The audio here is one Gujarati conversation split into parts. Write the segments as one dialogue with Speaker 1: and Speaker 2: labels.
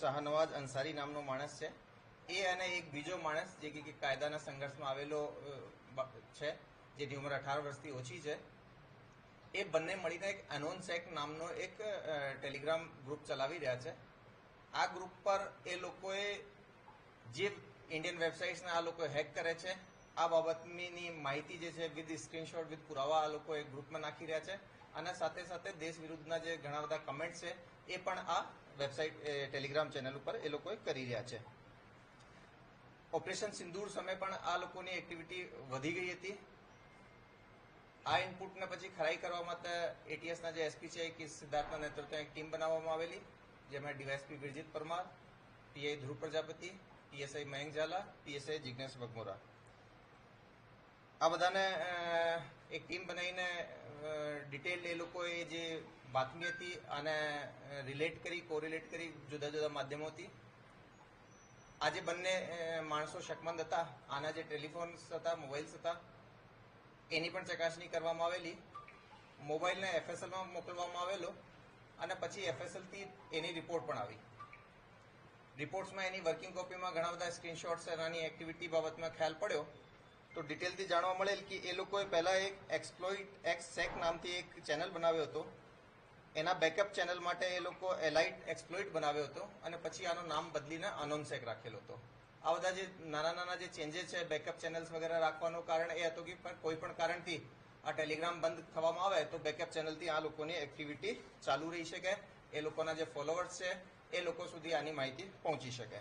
Speaker 1: શાહનવાજ અંસારી નામનો માણસ છે. એ અને એક બીજો માણસ જે કે કાયદાના સંઘર્ષમાં આવેલો છે, જેની ઉંમર અઢાર વર્ષથી ઓછી છે. એ બંને મળીને એક અનોન્સેક નામનો એક ટેલિગ્રામ ગ્રુપ ચલાવી રહ્યા છે. આ ગ્રુપ પર એ લોકોએ જે ઇન્ડિયન વેબસાઇટ્સને આ લોકો હેક કરે છે આ બાબતની માહિતી જે છે વિથ સ્ક્રીનશોટ, વિથ પુરાવા આ લોકો એક ગ્રુપમાં નાખી રહ્યા છે. અને સાથે સાથે દેશ વિરુદ્ધના જે ઘણા બધા કમેન્ટ છે, એ પણ આ વેબસાઇટ ટેલિગ્રામ ચેનલ ઉપર એ લોકોએ કરી રહ્યા છે. ઓપરેશન સિંદૂર સમયે પણ આ લોકોની એક્ટિવિટી વધી ગઈ હતી. આ ઇનપુટને પછી ખરાઈ કરવા માટે એટીએસના જે એસપી છે, કે સિદ્ધાર્થના નેતૃત્વમાં એક ટીમ બનાવવામાં આવેલી, જેમાં DYSP Virjit Parmar PI Dhruv Prajapati PSI Mayank Jhala PSI Jignesh Bagmora આ બધાને એક ટીમ બનાવીને ડિટેલ એ લોકોએ જે બાતમી હતી અને રિલેટ કરી કોરિલેટ કરી જુદા જુદા માધ્યમોથી. આજે બંને માણસો શકમંદ હતા. આના જે ટેલિફોન્સ હતા મોબાઈલ્સ હતા, એની પણ ચકાસણી કરવામાં આવેલી. મોબાઈલને એફએસએલમાં મોકલવામાં આવેલો અને પછી એફએસએલથી એની રિપોર્ટ પણ આવી. રિપોર્ટ્સમાં એની વર્કિંગ કોપીમાં ઘણા બધા સ્ક્રીનશોટ્સ અને આની એક્ટિવિટી બાબતમાં ખ્યાલ પડ્યો. તો ડિટેલથી જાણવા મળેલ કે એ લોકોએ પહેલા એક એક્સપ્લોઇટ એક્સ સેક નામથી એક ચેનલ બનાવ્યો હતો. એના બેકઅપ ચેનલ માટે એ લોકો એલાઇટ એક્સપ્લોઇટ બનાવ્યો હતો અને પછી આનું નામ બદલીને અનોન્સેક રાખેલો હતો. આ બધા જે નાના નાના જે ચેન્જીસ છે બેકઅપ ચેનલ્સ વગેરે રાખવાનું કારણ એ હતું કે કોઈ પણ કારણથી આ ટેલિગ્રામ બંધ થવામાં આવે તો બેકઅપ ચેનલથી આ લોકોની એક્ટિવિટી ચાલુ રહી શકે, એ લોકોના જે ફોલોવર્સ છે, એ લોકો સુધી આની માહિતી પહોંચી શકે.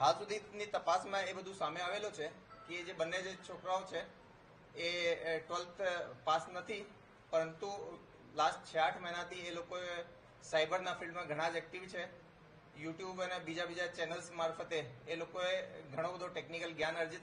Speaker 1: હાલ સુધીની તપાસમાં એ બધું સામે આવેલું છે. કે જે બંને જે છોકરાઓ છે, એ ટ્વેલ્થ પાસ નથી, પરંતુ લાસ્ટ છ આઠ મહિનાથી એ લોકો સાયબરના ફિલ્ડમાં ઘણા જ એક્ટિવ છે. યુટ્યુબ અને બીજા બીજા ચેનલ્સ મારફતે એ લોકોએ ઘણો બધો ટેકનિકલ જ્ઞાન અર્જિત